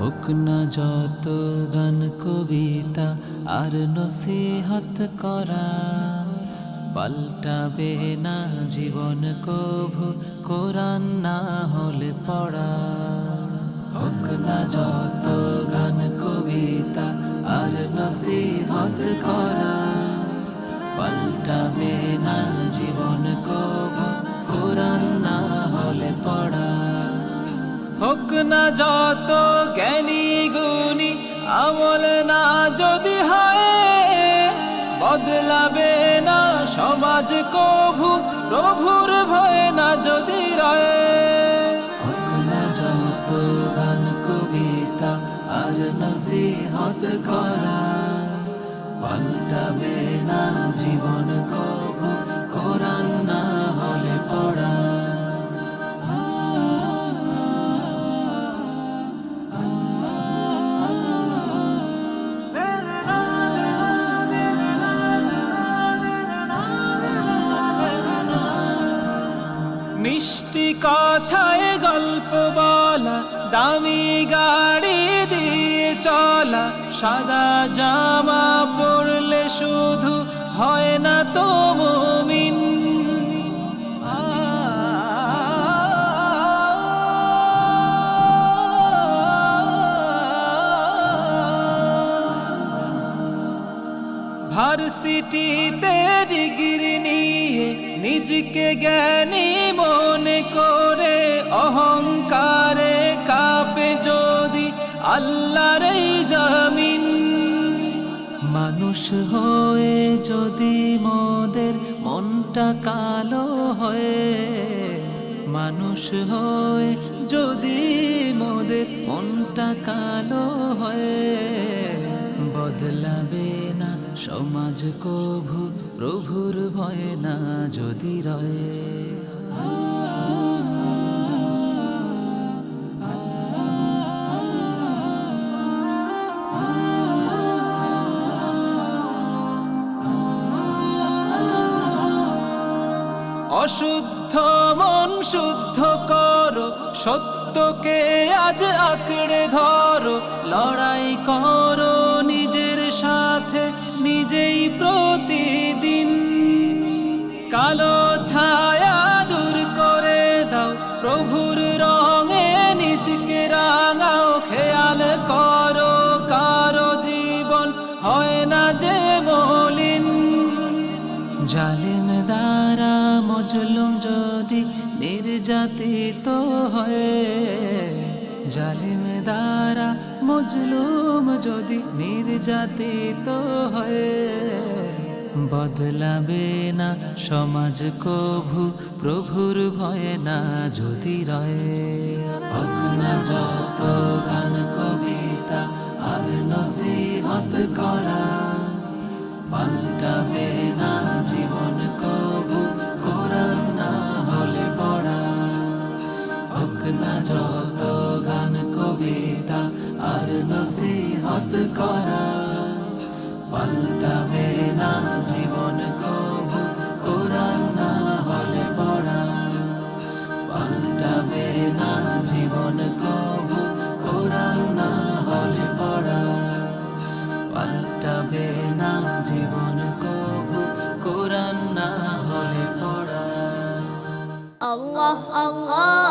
হোক না যত গান, কবিতা আর নসিহত করা, পাল্টাবে না জীবন কভু, কোরআন না হলে পড়া। হোক না যত গান, কবিতা আর নসিহত করা, পাল্টাবে না জীবন কভু, কোরআন না হলে পড়া। হোক না যত জ্ঞানী গুণী, আমল না যদি হয়, বদলাবে না সমাজ কভু, প্রভুর ভয় না যদি রয়ে। হোক যত গান কবিতা আর নসিহত করা, পাল্টাবে না জীবন মিষ্টি কথায় গল্প বলা, দামি গাড়ি দিয়ে চলা, সাদা জামা পরলে শুধু হয় না তো মুমিন। ভার্সিটিতে ডিগ্রি নিজকে জ্ঞানী মনে করে, অহংকারে কাপে যদি আল্লাহর জমিন। মানুষ হয়ে যদি মোদের মনটা কালো হয়ে, মানুষ হয়ে যদি মোদের মনটা কালো হয়ে সমাজ কভু, প্রভুর ভয়ে না যদি রয়ে। অশুদ্ধ মন শুদ্ধ করো, সত্যকে আজ আঁকড়ে ধরো, লড়াই করো। কালো ছায়া দূর করে দাও। প্রভুর রঙে নিজকে রাঙাও, খেয়াল করো কারও জীবন হয় না যে মলিন। জালিম দ্বারা মজলুম যদি নির্যাতিত হয়ে, জালিম দ্বারা মজলুম যদি নির্যাতিত হয়ে। বদলাবে না সমাজ কভু, প্রভুর ভয়ে না যদি রয়ে। যত গান কবিতা আর নসিহত করা, পাল্টাবে না জীবন কবু কোরআন না হলে পড়া। হোক যত গান কবিতা আর নসিহত করা, পাল্টাবে জীবন কবু, কোরআন না হলে পড়া। পাল্টাবে না জীবন কবু, কোরআন না হলে পড়া। আল্লাহ Allah